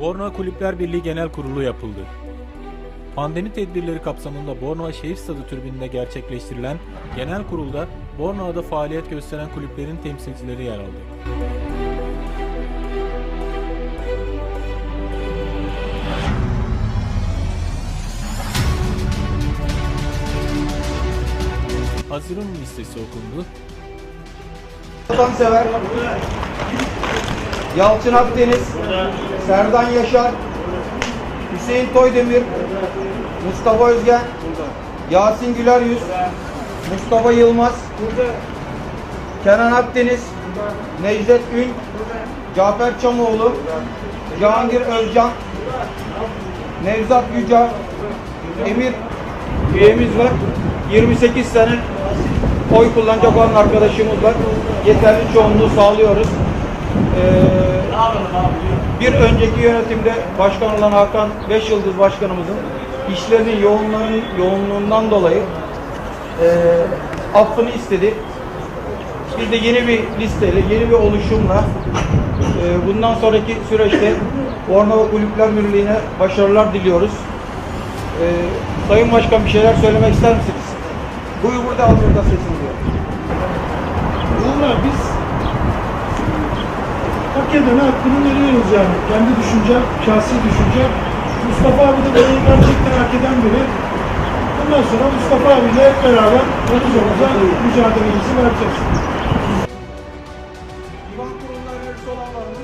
Bornova Kulüpler Birliği Genel Kurulu yapıldı. Pandemi tedbirleri kapsamında Bornova Şehir Stadı tribününde gerçekleştirilen genel kurulda Bornova'da faaliyet gösteren kulüplerin temsilcileri yer aldı. Haziran listesi okundu. Vatansever Yalçın Akdeniz Serdan Yaşar Hüseyin Toydemir Mustafa Özgen Yasin Güler Yüz Mustafa Yılmaz Kenan Akdeniz Necdet Ün Cafer Çamoğlu Cihangir Özcan Nevzat Yüce Emir üyemiz var 28 sene oy kullanacak olan arkadaşımız var. Yeterli çoğunluğu sağlıyoruz. Ee, bir önceki yönetimde başkan olan Hakan Beş Yıldız Başkanımızın işlerinin yoğunluğunun, yoğunluğundan dolayı e, affını istedi. Biz de yeni bir listeyle, yeni bir oluşumla e, bundan sonraki süreçte Bornova Kulüpler Birliği'ne başarılar diliyoruz. E, Sayın Başkan bir şeyler söylemek ister misiniz? Buyur burada al burada sesini diyor. Valla biz hak edene hakkını veriyoruz yani. Kendi düşüncem, şahsi düşüncem. Mustafa abi de burayı gerçekten hak eden biri. Bundan sonra Mustafa abiyle hep beraber omuz omuza mücadelemizi vereceğiz. Divan kuruluna önerisi olan var mı?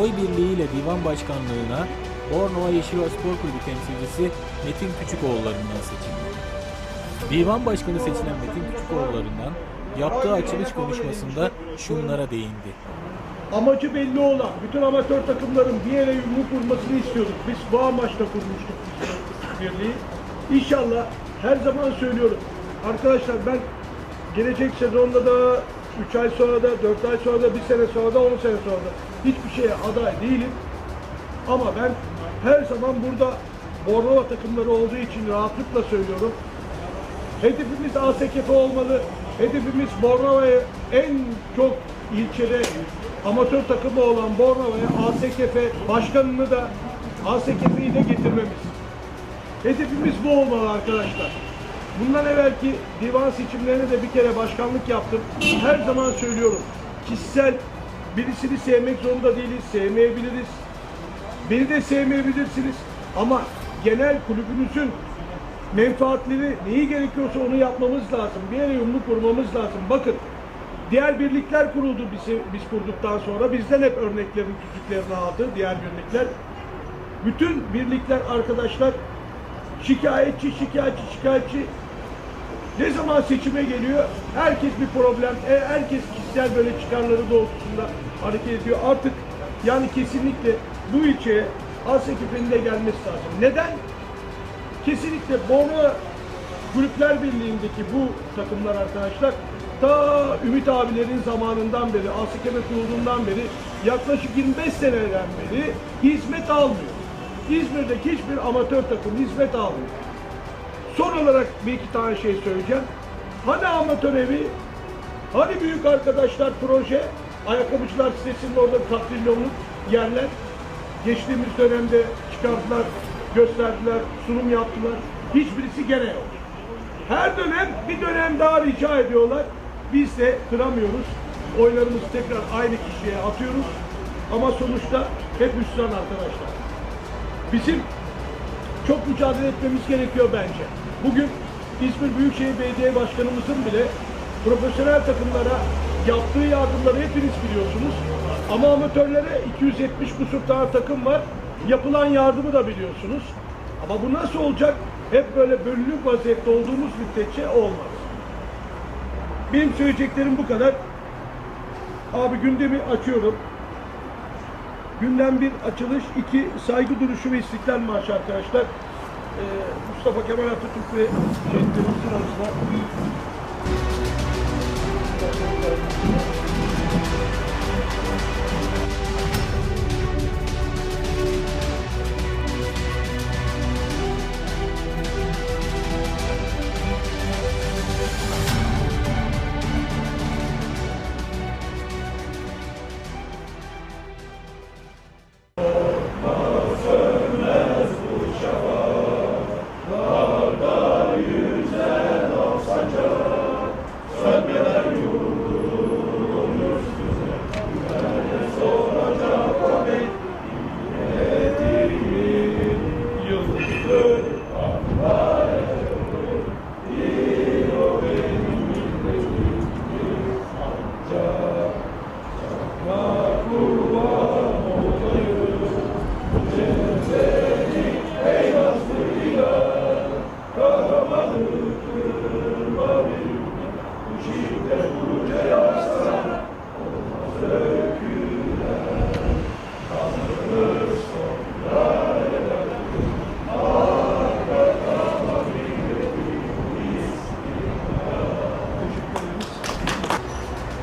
Oy birliğiyle divan başkanlığına Bornova Yeşilova Spor Kulübü temsilcisi Metin Küçükoğulları'ndan seçildi. Divan başkanı seçilen Metin Küçükoğulları'ndan yaptığı açılış konuşmasında şunlara değindi. Amacı belli olan bütün amatör takımların bir yere yumruk vurmasını istiyorduk. Biz bu amaçla kurmuştuk birliği. İnşallah her zaman söylüyorum. Arkadaşlar ben gelecek sezonda da 3 ay sonra da 4 ay sonra da 1 sene sonra da 10 sene sonra da hiçbir şeye aday değilim. Ama ben her zaman burada Bornova takımları olduğu için rahatlıkla söylüyorum. Hedefimiz ASKF olmalı. Hedefimiz Bornova'ya en çok ilçede amatör takımı olan Bornova'ya ASKF başkanını da ASKF'yi de getirmemiz. Hedefimiz bu olmalı arkadaşlar. Bundan evvelki divan seçimlerine de bir kere başkanlık yaptım. Her zaman söylüyorum. Kişisel birisini sevmek zorunda değiliz, sevmeyebiliriz. Beni de sevmeyebilirsiniz ama genel kulübünüzün menfaatleri neyi gerekiyorsa onu yapmamız lazım. Bir yere yumruk vurmamız lazım. Bakın diğer birlikler kuruldu biz, biz kurduktan sonra. Bizden hep örneklerin küçüklerini aldı diğer birlikler. Bütün birlikler arkadaşlar şikayetçi, şikayetçi, şikayetçi. Ne zaman seçime geliyor herkes bir problem, e, herkes kişisel böyle çıkarları doğrultusunda hareket ediyor. Artık yani kesinlikle bu ilçeye ASKF'nin de gelmesi lazım. Neden? Kesinlikle Bornova Kulüpler Birliği'ndeki bu takımlar arkadaşlar ta Ümit abilerin zamanından beri, ASKF kurulduğundan beri yaklaşık 25 seneden beri hizmet almıyor. İzmir'deki hiçbir amatör takım hizmet almıyor. Son olarak bir iki tane şey söyleyeceğim. Hani amatör evi, hani büyük arkadaşlar proje, ayakkabıcılar sitesinin orada katrilyonluk yerler. Geçtiğimiz dönemde çıkardılar, gösterdiler, sunum yaptılar. Hiçbirisi gene yok. Her dönem bir dönem daha rica ediyorlar. Biz de kıramıyoruz. Oylarımızı tekrar aynı kişiye atıyoruz. Ama sonuçta hep hüsran arkadaşlar. Bizim çok mücadele etmemiz gerekiyor bence. Bugün İzmir Büyükşehir Belediye Başkanımızın bile profesyonel takımlara yaptığı yardımları hepiniz biliyorsunuz. Ama amatörlere 270 kusur tane takım var. Yapılan yardımı da biliyorsunuz. Ama bu nasıl olacak? Hep böyle bölünük vaziyette olduğumuz müddetçe olmaz. Benim söyleyeceklerim bu kadar. Abi gündemi açıyorum. Gündem bir açılış, iki saygı duruşu ve istiklal marşı arkadaşlar. Ee, Mustafa Kemal Atatürk ve şehitlerimizin arasında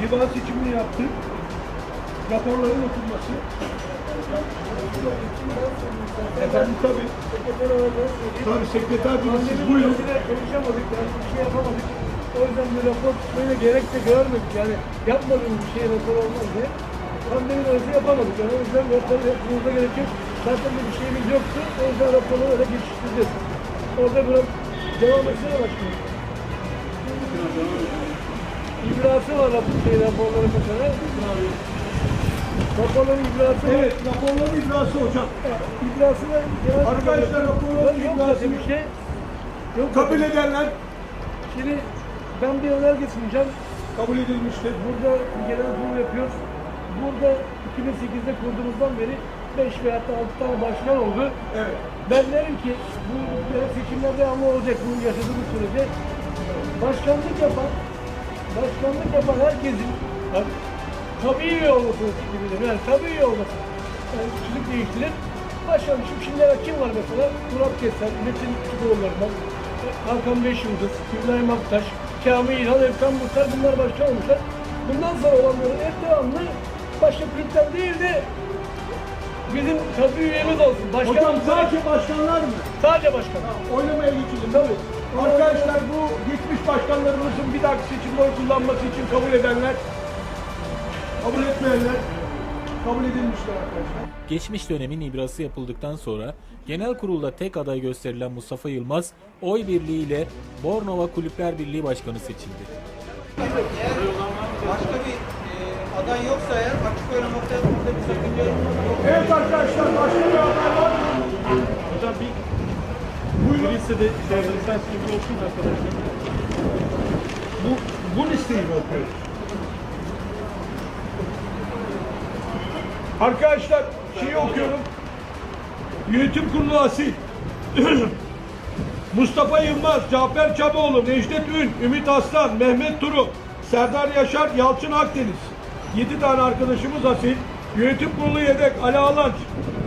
divan seçimini yaptık. Raporların okunması. Efendim tabii. Tabii sekreter bile siz buyurun. konuşamadık yani bir şey yapamadık. O yüzden bir rapor tutmayı gerek de görmedik yani yapmadığımız bir şey rapor olmaz diye. Pandemi arası yapamadık yani o yüzden rapor yapmamıza gerek yok. Zaten bir şeyimiz yoktu. O yüzden raporu öyle geçiştireceğiz. Orada biraz devam etsene başkanım. İbrası var rapor, şey, raporları mesela. Raporların ibrası var. Evet, raporların icrası hocam. İbrası genel Arkadaşlar, raporların Yok ibrası- zaten bir şey. Yok Kabul edenler Şimdi ben bir önerge sunacağım. kabul edilmiştir. Burada genel kurul yapıyoruz. Burada 2008'de kurduğumuzdan beri 5 veya 6 tane başkan oldu. Evet. Ben derim ki bu seçimler devamlı olacak bu yaşadığımız sürece. Başkanlık yapan, başkanlık yapan herkesin bak, tabii üye olmasını istedim. Yani tabii üye olması. Yani kişilik değiştirir. Başkan şimdi şimdilere kim var mesela? Murat Keser, Metin Küçükoğulları'ndan, Hakan Beşyıldız, İbrahim Aktaş, Kamil İlhan, Efkan Muhtar bunlar başkan olmuşlar. Bundan sonra olanların hep devamlı başka kulüpten değil de bizim tabii üyemiz olsun. Başkan Hocam sadece başkanlar mı? Sadece başkan. Oylamaya geçelim. Tabii. Arkadaşlar bu geçmiş başkanlarımızın bir dahaki seçimde oy kullanması için kabul edenler, kabul etmeyenler kabul edilmişler arkadaşlar. Geçmiş dönemin ibrası yapıldıktan sonra genel kurulda tek aday gösterilen Mustafa Yılmaz oy birliğiyle Bornova Kulüpler Birliği Başkanı seçildi. Eğer başka bir e, aday yoksa eğer açık oylamakta bir sakınca yok. Evet arkadaşlar başka bir haber var mı? Hocam bir. Bu listede lisans gibi olsun arkadaşlar. Bu, bu listeyi mi okuyoruz? Arkadaşlar şeyi okuyorum. Yönetim Kurulu Asil. Mustafa Yılmaz, Cafer Çaboğlu, Necdet Ün, Ümit Aslan, Mehmet Turu, Serdar Yaşar, Yalçın Akdeniz. 7 tane arkadaşımız asil. Yönetim Kurulu yedek Ali Alanç,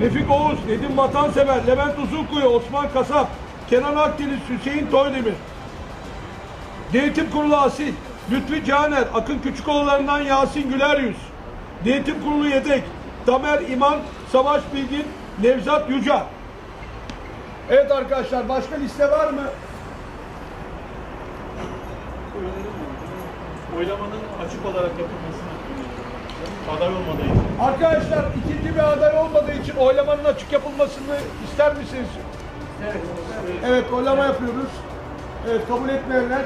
Refik Oğuz, Nedim Vatansever, Levent Uzunkuyu, Osman Kasap, Kenan Akdeniz, Hüseyin Toydemir. Denetim Kurulu Asil, Lütfi Caner, Akın Küçükoğullarından Yasin Güler Yüz. Denetim Kurulu Yedek, Tamer İman, Savaş Bilgin, Nevzat Yüce. Evet arkadaşlar başka liste var mı? Oylamanın açık olarak yapılmasını aday olmadığı için. Arkadaşlar ikinci bir aday olmadığı için oylamanın açık yapılmasını ister misiniz? Evet oylama yapıyoruz. Evet kabul etmeyenler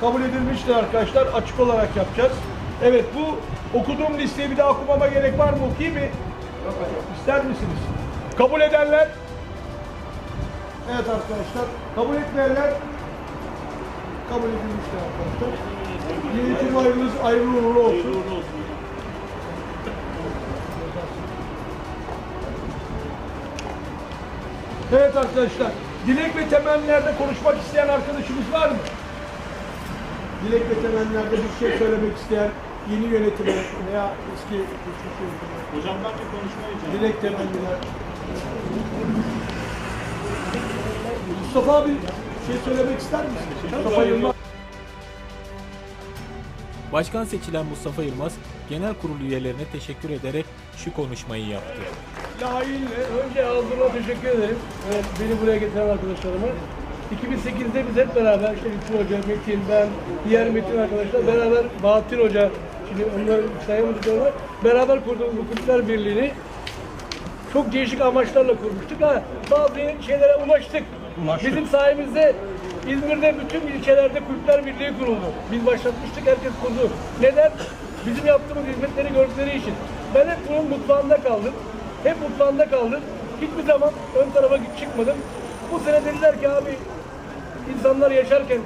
kabul edilmiştir arkadaşlar. Açık olarak yapacağız. Evet bu okuduğum listeyi bir daha okumama gerek var mı? Okuyayım mı? İster misiniz? Kabul edenler Evet arkadaşlar. Kabul etmeyenler kabul edilmiştir arkadaşlar. Yönetim ayrılığınız ayrı uğurlu olsun. Evet arkadaşlar, dilek ve temennilerde konuşmak isteyen arkadaşımız var mı? Dilek ve temennilerde bir şey söylemek isteyen yeni yönetime veya eski geçmiş yönetime. Hocam ben bir konuşmayacağım. Dilek temenniler. Mustafa abi bir şey söylemek ister misin? Mustafa Yılmaz. Başkan seçilen Mustafa Yılmaz genel kurul üyelerine teşekkür ederek şu konuşmayı yaptı. Layığıyla Önce Ağzı'na teşekkür ederim. Evet, beni buraya getiren arkadaşlarıma. 2008'de biz hep beraber, işte Lütfü Hoca, Metin, ben, diğer Metin arkadaşlar beraber Bahattin Hoca, şimdi onları sayamadık ama beraber kurduğumuz bu Kulüpler Birliği'ni çok değişik amaçlarla kurmuştuk ha. Bazı şeylere ulaştık. Bizim sayemizde İzmir'de bütün ilçelerde Kulüpler Birliği kuruldu. Biz başlatmıştık, herkes kurdu. Neden? Bizim yaptığımız hizmetleri gördükleri için. Ben hep bunun mutfağında kaldım. Hep mutfağında kaldım. Hiçbir zaman ön tarafa çıkmadım. Bu sene dediler ki abi insanlar yaşarken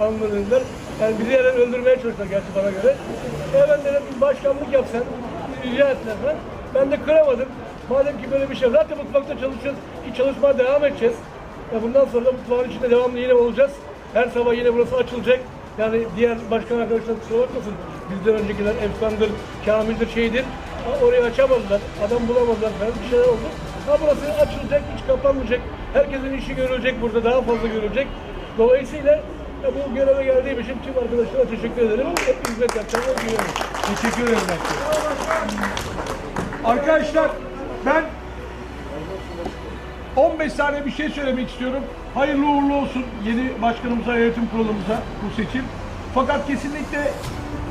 anladınlar. Yani bizi yerden öldürmeye çalıştılar gerçi bana göre. E ben dedim bir başkanlık yapsan, rica ettiler falan. Ben de kıramadım. Madem ki böyle bir şey zaten mutfakta çalışıyoruz ki çalışmaya devam edeceğiz. Ya bundan sonra da mutfağın içinde devamlı yine olacağız. Her sabah yine burası açılacak. Yani diğer başkan arkadaşlar kusura bakmasın. Bizden öncekiler Efkan'dır, Kamil'dir, şeydir. Orayı açamadılar, adam bulamadılar falan bir şeyler oldu. Ha burası açılacak, hiç kapanmayacak. Herkesin işi görülecek burada, daha fazla görülecek. Dolayısıyla bu göreve geldiğim için tüm arkadaşlara teşekkür ederim. Hep hizmet yapacağımı biliyorum. Teşekkür ederim. Arkadaşlar ben 15 saniye bir şey söylemek istiyorum. Hayırlı uğurlu olsun yeni başkanımıza, yönetim kurulumuza bu seçim. Fakat kesinlikle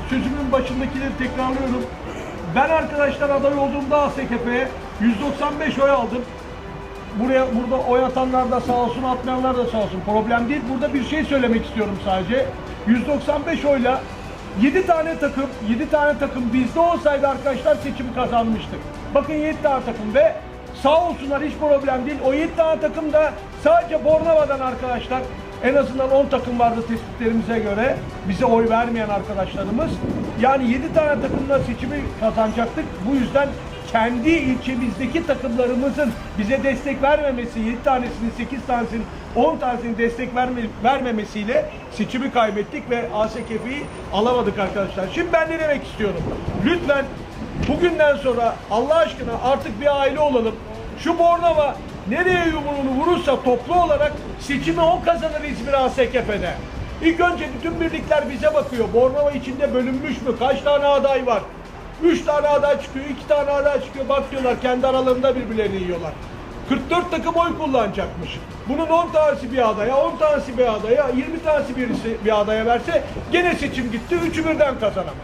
sözümün başındakileri tekrarlıyorum. Ben arkadaşlar aday olduğumda ASKP'ye 195 oy aldım. Buraya burada oy atanlar da sağ olsun, atmayanlar da sağ olsun. Problem değil. Burada bir şey söylemek istiyorum sadece. 195 oyla 7 tane takım, 7 tane takım bizde olsaydı arkadaşlar seçimi kazanmıştık. Bakın 7 tane takım ve sağ olsunlar hiç problem değil. O 7 tane takım da sadece Bornova'dan arkadaşlar en azından 10 takım vardı tespitlerimize göre. Bize oy vermeyen arkadaşlarımız. Yani 7 tane takımla seçimi kazanacaktık. Bu yüzden kendi ilçemizdeki takımlarımızın bize destek vermemesi, 7 tanesinin, 8 tanesinin, 10 tanesinin destek verme, vermemesiyle seçimi kaybettik ve ASKF'yi alamadık arkadaşlar. Şimdi ben ne demek istiyorum? Lütfen bugünden sonra Allah aşkına artık bir aile olalım. Şu Bornova nereye yumruğunu vurursa toplu olarak seçimi o kazanır İzmir ASKF'de. İlk önce bütün birlikler bize bakıyor. Bornova içinde bölünmüş mü? Kaç tane aday var? Üç tane aday çıkıyor, iki tane aday çıkıyor. Bak diyorlar kendi aralarında birbirlerini yiyorlar. 44 takım oy kullanacakmış. Bunun 10 tanesi bir adaya, 10 tanesi bir adaya, 20 tanesi birisi bir adaya verse gene seçim gitti. Üçü birden kazanamaz.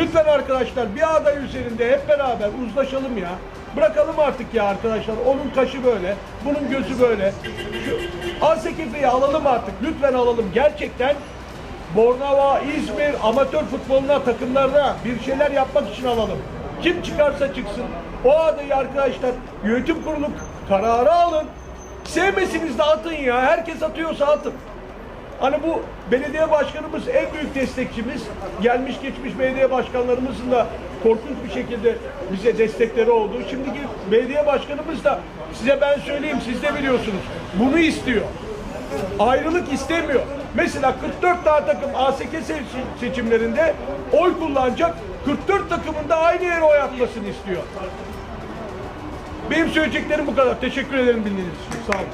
Lütfen arkadaşlar bir aday üzerinde hep beraber uzlaşalım ya. Bırakalım artık ya arkadaşlar. Onun kaşı böyle, bunun gözü böyle. Şu alalım artık. Lütfen alalım. Gerçekten Bornova, İzmir amatör futboluna takımlarda bir şeyler yapmak için alalım. Kim çıkarsa çıksın. O adayı arkadaşlar yönetim kurulu kararı alın. Sevmesiniz de atın ya. Herkes atıyorsa atın. Hani bu belediye başkanımız en büyük destekçimiz. Gelmiş geçmiş belediye başkanlarımızın da korkunç bir şekilde bize destekleri oldu. Şimdiki belediye başkanımız da size ben söyleyeyim siz de biliyorsunuz. Bunu istiyor. Ayrılık istemiyor. Mesela 44 tane takım ASK seç- seçimlerinde oy kullanacak. 44 takımın da aynı yere oy atmasını istiyor. Benim söyleyeceklerim bu kadar. Teşekkür ederim bildiğiniz için. Sağ olun.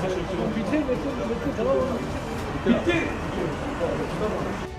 밑에 밑에 밑에 들어오는 밑에